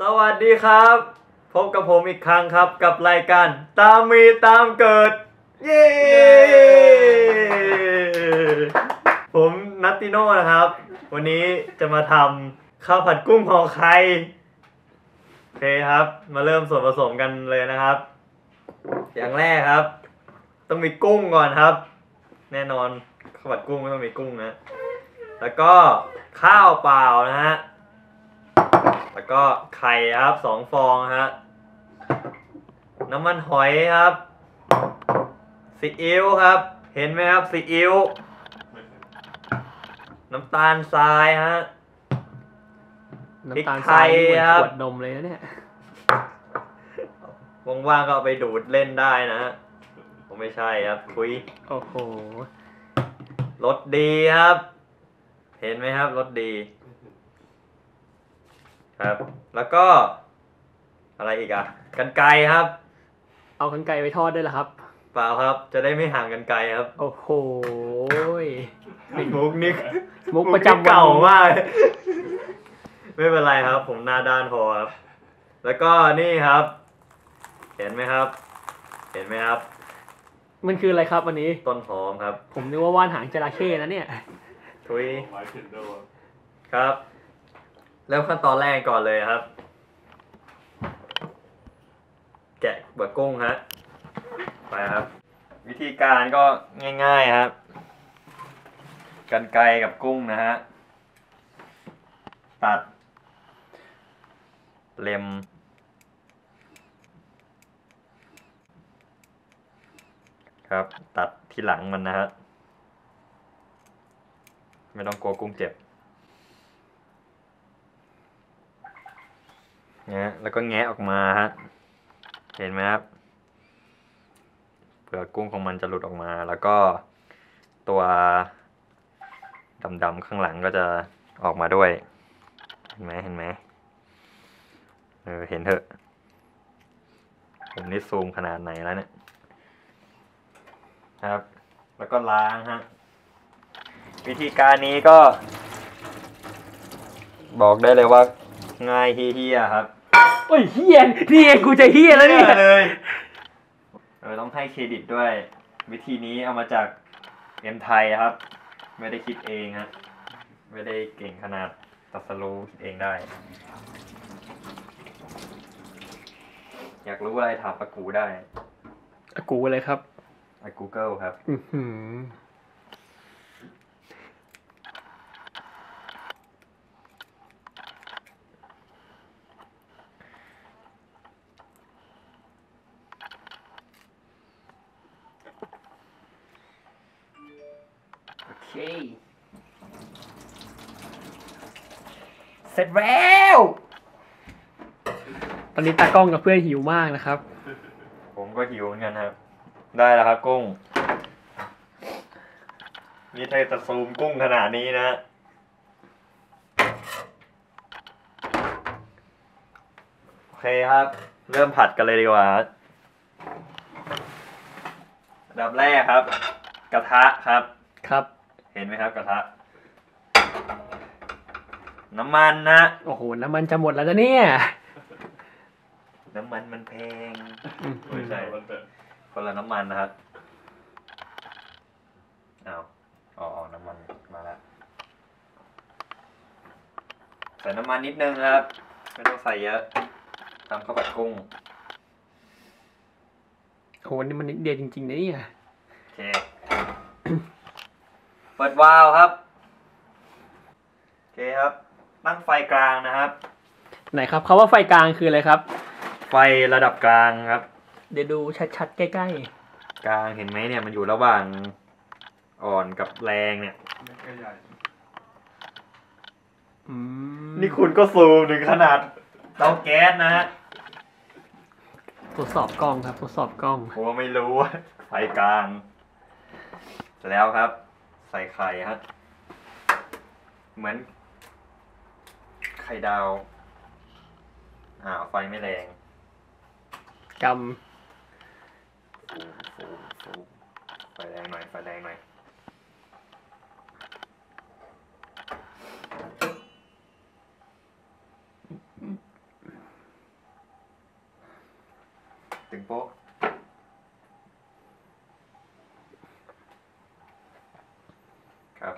สวัสดีครับ พบกับผมอีกครั้งครับกับรายการตามมีตามเกิด เย้ผมนัตติโน่นะครับ วันนี้จะมาทำข้าวผัดกุ้งห่อไข่โอเคครับ มาเริ่มส่วนผสมกันเลยนะครับ อย่างแรกครับ ต้องมีกุ้งก่อนครับ แน่นอนข้าวผัดกุ้งก็ต้องมีกุ้งนะ แล้วก็ข้าวเปล่านะฮะ แล้วก็ไข่ครับสองฟองฮะน้ำมันหอยครับซีอิ๊วครับ เห็นไหมครับซีอิ๊วน้ำตาลทรายฮะน้ำตาลทรายนี่เหมือนพริกไทยครับขวดนมเลยนะเนี่ยว่างๆก็เอาไปดูดเล่นได้นะฮะผมไม่ใช่ครับคุยโอ้โหรสดีครับ เห็นไหมครับรสดี ครับ แล้วก็ อะไรอีกอะกันไกรครับ เอากันไก่ไปทอดด้วยเหรอครับ เปล่าครับ จะได้ไม่ห่างกันไกลครับโอ้โหยมุกนี่มุกประจำวันเก่ามาก ไม่เป็นไรครับ ผมหน้าด้านพอครับ แล้วก็นี่ครับ เห็นไหมครับ เห็นไหมครับ มันคืออะไรครับวันนี้ ต้นหอมครับ ผมนึกว่าว่านหางจระเข้นะเนี่ยทุย หมายถึงโดนครับ เริ่มขั้นตอนแรกก่อนเลยครับ แกะเบะกุ้งฮะไปครับ วิธีการก็ง่ายๆครับกันไกรกับกุ้งนะฮะ ตัด เล็ม ครับ ตัดที่หลังมันนะฮะ ไม่ต้องกลัวกุ้งเจ็บ นะแล้วก็แงะออกมาฮะเห็นไหมครับเปลือกกุ้งของมันจะหลุดออกมา แล้วก็ตัวดำๆข้างหลังก็จะออกมาด้วย เห็นไหมเห็นไหมเออเห็นเถอะผมนี่ซูมขนาดไหนแล้วเนี่ยครับ แล้วก็ล้างฮะวิธีการนี้ก็ บอกได้เลยว่า ง่ายเฮี้ยๆครับโอ้ยเฮียนี่เองกูจะเฮียแล้วเนี่ยเลยเออต้องให้เครดิตด้วย วิธีนี้เอามาจากเอ็มไทยครับ ไม่ได้คิดเองฮะไม่ได้เก่งขนาดตัดสรู้คิดเองได้ อยากรู้อะไรถามปากูได้อะกูเลยครับไอ้ Google ครับ อือหือโอ เสร็จแล้ว ตอนนี้ตากล้องกับเพื่อนหิวมากนะครับ ผมก็หิวเหมือนกันครับ ได้แล้วครับกุ้ง นี่ถ้าจะซูมกุ้งขนาดนี้นะ โอเคครับ เริ่มผัดกันเลยดีกว่าอันดับแรกครับ กระทะครับ ครับ เห็นไหมครับกระทะ น้ำมันนะโอ้โห น้ำมันจะหมดแล้วนะเนี่ย น้ำมันมันแพงอื้อหืไม่อใช่มันเป็นคนละน้ำมันนะครับเอาอ๋ออ๋อน้ำมันมาแล้วใส่น้ำมันนิดนึงครับ ไม่ต้องใส่เยอะทำข้าวผัดกุ้งโหนี่มันนิดเดียวจริงๆนะเนี่ยโอเคเปิดวาล์วครับโอเคครับ ตั้งไฟกลางนะครับ ไหนครับคาว่าไฟกลางคืออะไรครับ ไฟระดับกลางครับ เดี๋ยวดูชัดๆใกล้กลางเห็นไหมเนี่ยมันอยู่ระหว่างอ่อนกับแรงเนี่ยไม่ใช่ใหญ่ๆอืมนี่คุณก็ซูมถึงขนาดเตาแก๊สนะฮะตรวจสอบกล้องครับตรวจสอบกล้อง ผมว่าไม่รู้ไฟกลางเสร็จแล้วครับ ใส่ไข่ฮะเหมือน ไข่ดาว อ่าวไฟไม่แรงกฟูฟูฟูไฟแรงหน่อยไฟแรงหน่อยำ โป๊ะครับ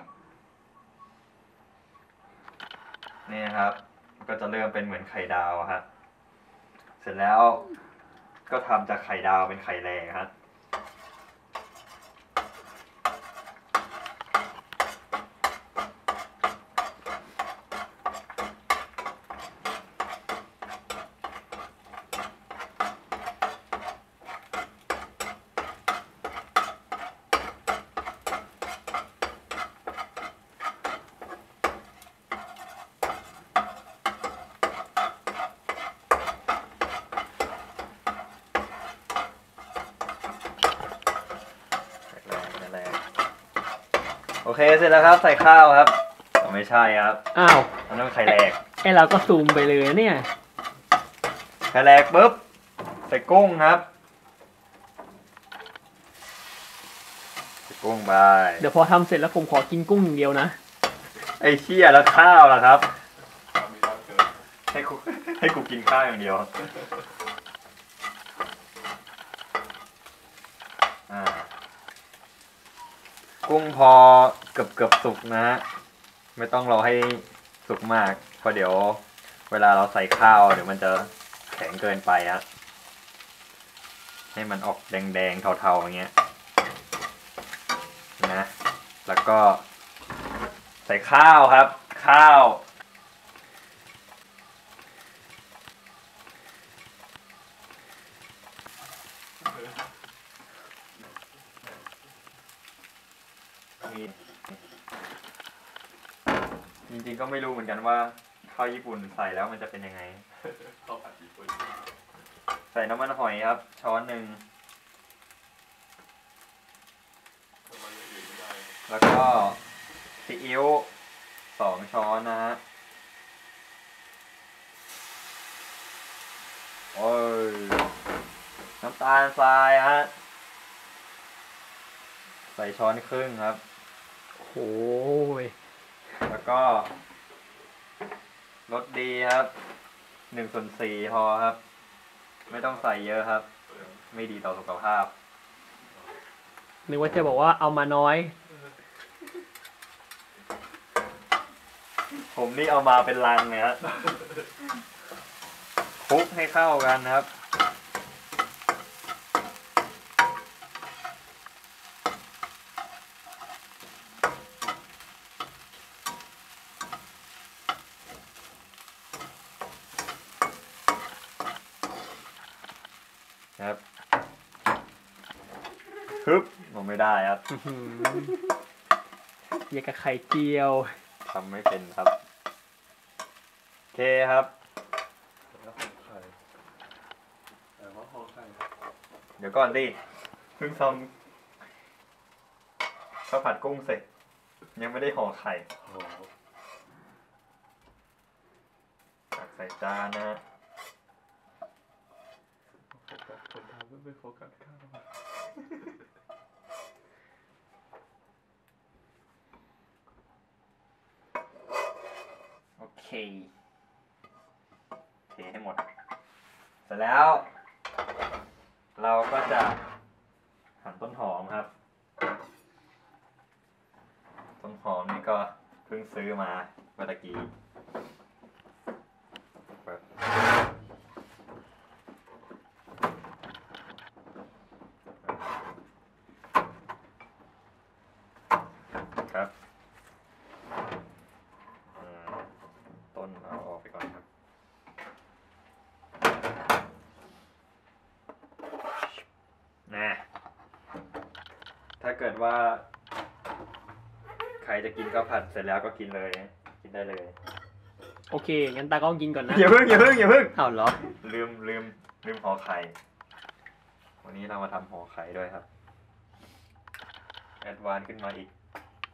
นี่นะครับ ก็จะเริ่มเป็นเหมือนไข่ดาวฮะครับเสร็จแล้วก็ทำจากไข่ดาวเป็นไข่แรงครั เคเสร็จแล้วครับ ใส่ข้าวครับอ๋อไม่ใช่ครับอ้าวอันนั้นไข่แรกไอเราก็ซูมไปเลยนะเนี่ยไข่แรกปุ๊บใส่กุ้งครับใส่กุ้งไปเดี๋ยวพอทำเสร็จแล้วผมขอกินกุ้งอย่างเดียวนะ ไอ้เชี่ยแล้วข้าวล่ะครับ ให้กูให้กูกินข้าวอย่างเดียวอ่า กุ้งพอเกือบเกือบสุกนะฮะไม่ต้องรอให้สุกมากเพราะเดี๋ยว เวลาเราใส่ข้าวเดี๋ยวมันจะแข็งเกินไปฮะให้มันออกแดงๆเทาๆอย่างเงี้ยนะแล้วก็ใส่ข้าวครับ ข้าว จริงๆ ก็ไม่รู้เหมือนกันว่าข้าวญี่ปุ่นใส่แล้วมันจะเป็นยังไง ข้าวผัดญี่ปุ่น ใส่น้ำมันหอยครับ ช้อนหนึ่งทำไมอย่างอื่นไม่ได้แล้วก็ซีอิ๊วสองช้อนนะฮะ โอ้ย น้ำตาลทรายฮะ ใส่ช้อนครึ่งครับ โอ้ย แล้วก็ รสดีครับหนึ่งส่วนสี่พอครับ ไม่ต้องใส่เยอะครับ ไม่ดีต่อสุขภาพ นึกว่าจะบอกว่าเอามาน้อย ผมนี่เอามาเป็นลังเลยครับคลุกให้เข้ากันนะครับครับฮึบผม ไม่ได้ครับอื้อหืออยากกับไข่เจียวทำไม่เป็นครับโอเคครับแล้วห่อไข่แต่ว่าห่อไข่เดี๋ยวก่อนดิเพิ่งทำข้าวผัดกุ้งเสร็จ ยังไม่ได้ห่อไข่ห่อตักใส่จานนะฮะโฟกัสคนทำไม่ไปโฟกัสข้าว โอเคเทให้หมด เสร็จแล้ว เราก็จะหั่นต้นหอมครับ ต้นหอมนี่ก็เพิ่งซื้อมาเมื่อตะกี้เปิดครับอืมต้น เอาออกไปก่อนครับ นะ ถ้าเกิดว่า ใครจะกินข้าวผัดเสร็จแล้วก็กินเลย กินได้เลย โอเค งั้นตากล้องกินก่อนนะอย่าเพิ่งอย่าเพิ่งอย่าเพิ่งอ้าวเหรอ ลืมลืมลืมห่อไข่ วันนี้เรามาทำห่อไข่ด้วยครับ แอดวานซ์ขึ้นมาอีก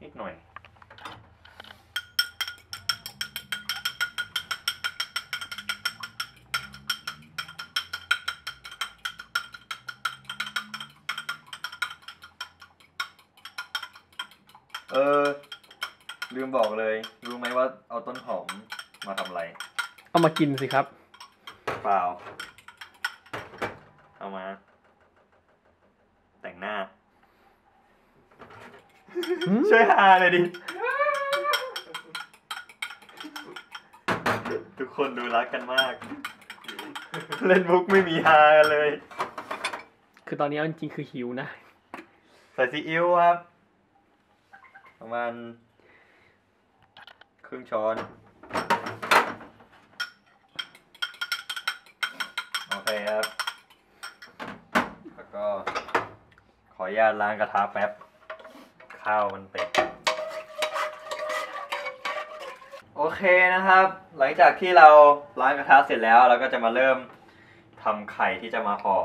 นิดหน่อย เออ ลืมบอกเลย รู้ไหมว่าเอาต้นหอมมาทำอะไร เอามากินสิครับ เปล่า เอามา แต่งหน้า ช่วยหาเลยดิ ทุกคนดูรักกันมาก เล่นมุกไม่มีฮากันเลย คือตอนนี้เอาจริงๆคือหิวนะ ใส่ซีอิ๊วครับ ประมาณ ครึ่งช้อนโอเคครับ แล้วก็ ขออนุญาตล้างกระทะแป๊บ ข้าวมันเป็ดโอเคนะครับ หลังจากที่เราล้างกระทะเสร็จแล้ว เราก็จะมาเริ่มทำไข่ที่จะมาห่อ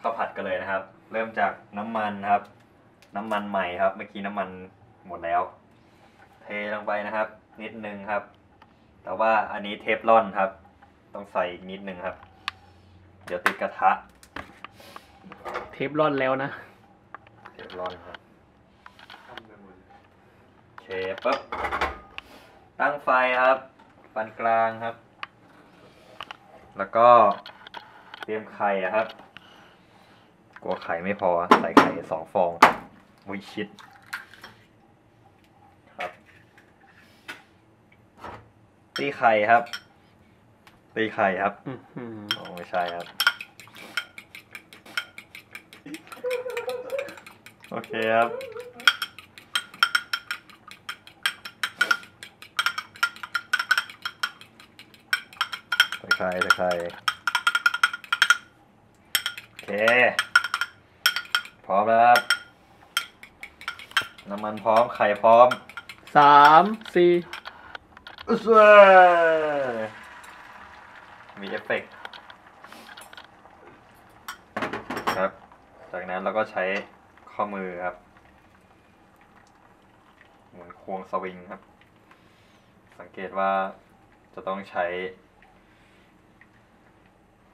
ข้าวผัดกันเลยนะครับ เริ่มจากน้ำมันครับ น้ำมันใหม่ครับ เมื่อกี้น้ำมัน หมดแล้ว เทลงไปนะครับ นิดนึงครับ แต่ว่าอันนี้เทฟลอนครับ ต้องใส่อีกนิดนึงครับ เดี๋ยวติดกระทะ เทปร่อนแล้วนะ เทฟลอนครับทำไปหมดเลยโอเคปุ๊บตั้งไฟครับปานกลางครับ แล้วก็เตรียมไข่อะครับ กลัวไข่ไม่พอใส่ไข่สองฟองวิชิต ครับ ตีไข่ครับ ตีไข่ครับอื้อหือโอ้ไม่ใช่ครับ โอเคครับใส่ไข่ใส่ไข่โอเค พร้อมแล้วครับ น้ำมันพร้อม ไข่พร้อมสามสี่อุส เว้ยมีเอฟเฟกต์ครับ จากนั้นเราก็ใช้ข้อมือครับ เหมือนควงสวิงครับ สังเกตว่าจะต้องใช้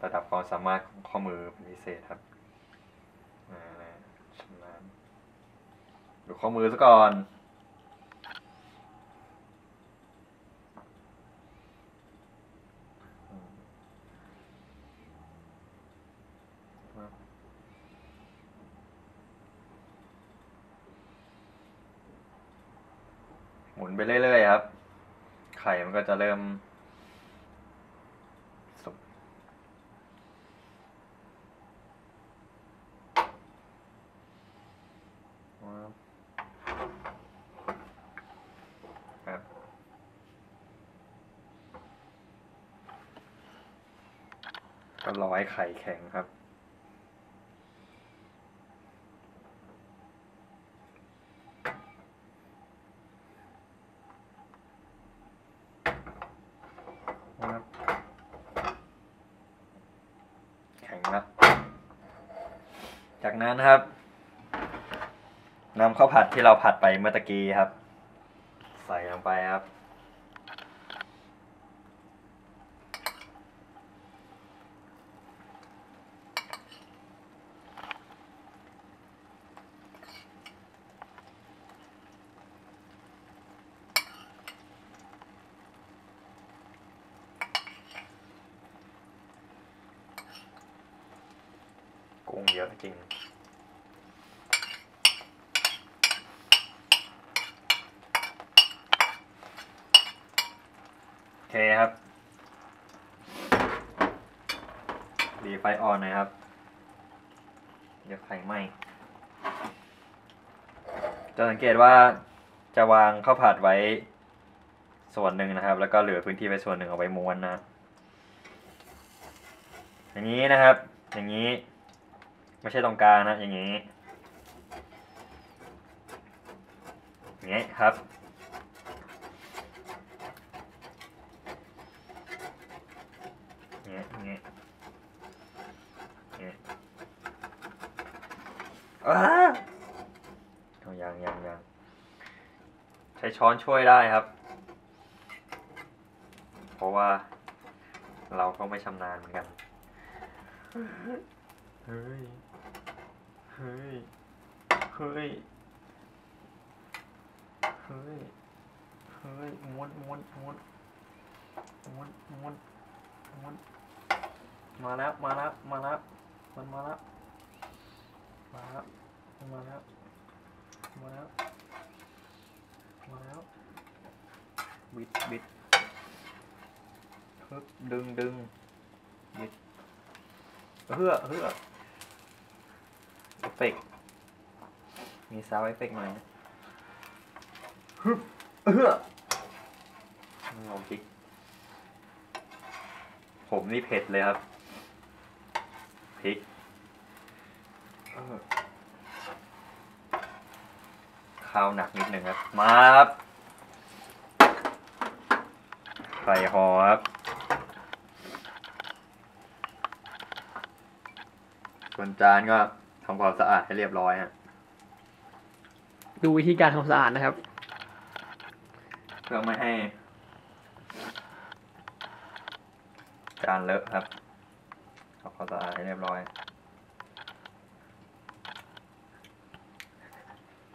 ระดับความสามารถของข้อมือเป็นพิเศษครับอ่าชำนาญดูข้อมือซะก่อน ไปเรื่อยๆครับ ไข่มันก็จะเริ่มสุกครับก็รอให้ไข่แข็งครับนะครับแข็งแล้ว จาก นั้นนะครับนำข้าวผัดที่เราผัดไปเมื่อตะกี้ครับ ใส่ลงไปครับ กุ้งเยอะจริง เคครับดีไฟออนนะครับ เดี๋ยวไข่ไหม้จะสังเกตว่าจะวางข้าวผัดไว้ส่วนหนึ่งนะครับ แล้วก็เหลือพื้นที่ไว้ส่วนหนึ่งเอาไว้ม้วนนะ อย่างนี้นะครับ อย่างนี้ ไม่ใช่ตรงกลางนะ อย่างนี้อย่างนี้ครับ อย่างนี้อย่างนี้อย่างนี้อ้าเอายังยังยังใช้ช้อนช่วยได้ครับ เพราะว่าเราก็ไม่ชำนาญเหมือนกัน เฮ้ย เฮ้ย เฮ้ย เฮ้ย เฮ้ยม้วนม้วนม้วนม้วนม้วนม้วนมาแล้ว มาแล้ว มาแล้ว มันมาแล้ว มาแล้ว มาแล้ว มาแล้ว มาแล้วบิดบิดฮึบดึงดึงบิดเฮือเฮือเอฟเฟกมีซาวเอฟเฟกต์หน่อยนะฮึบเฮือลองพริกผมนี่เผ็ดเลยครับพริกเออ ข้าวหนักนิดหนึ่งครับ มาครับใส่ห่อครับ ส่วนจานก็ทำความสะอาดให้เรียบร้อยฮะ ดูวิธีการทำความสะอาดนะครับ เพื่อไม่ให้ จานเลอะครับทำความสะอาดให้เรียบร้อย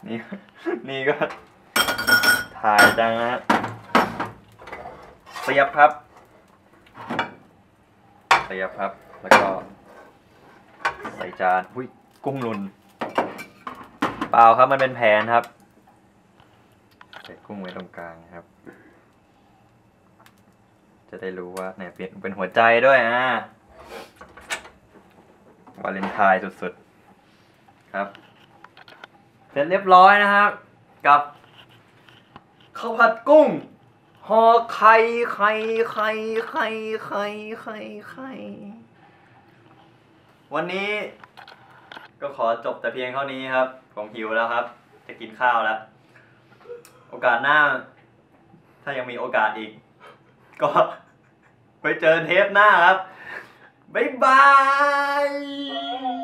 นี่นี่ก็ ถ่ายจังนะฮะเสียบครับเสียบครับ แล้วก็ ใส่จานหุ้ยกุ้งลุน เปล่าครับมันเป็นแผนครับ ใส่กุ้งไว้ตรงกลางครับ จะได้รู้ว่าเนี่ยเป็นเป็นหัวใจด้วยอะวาเลนไทน์สุดๆ ครับ ร็จเรียบร้อยนะครับ กับข้าวผัดกุ้งห่อไข่ไข่ไข่ไข่ไข่ไข่ไข่วันนี้ก็ขอจบแต่เพียงเท่านี้ครับ ผมหิวแล้วครับ จะกินข้าวแล้ว โอกาสหน้า ถ้ายังมีโอกาสอีก ก็ไปเจอเทปหน้าครับ บ๊ายบาย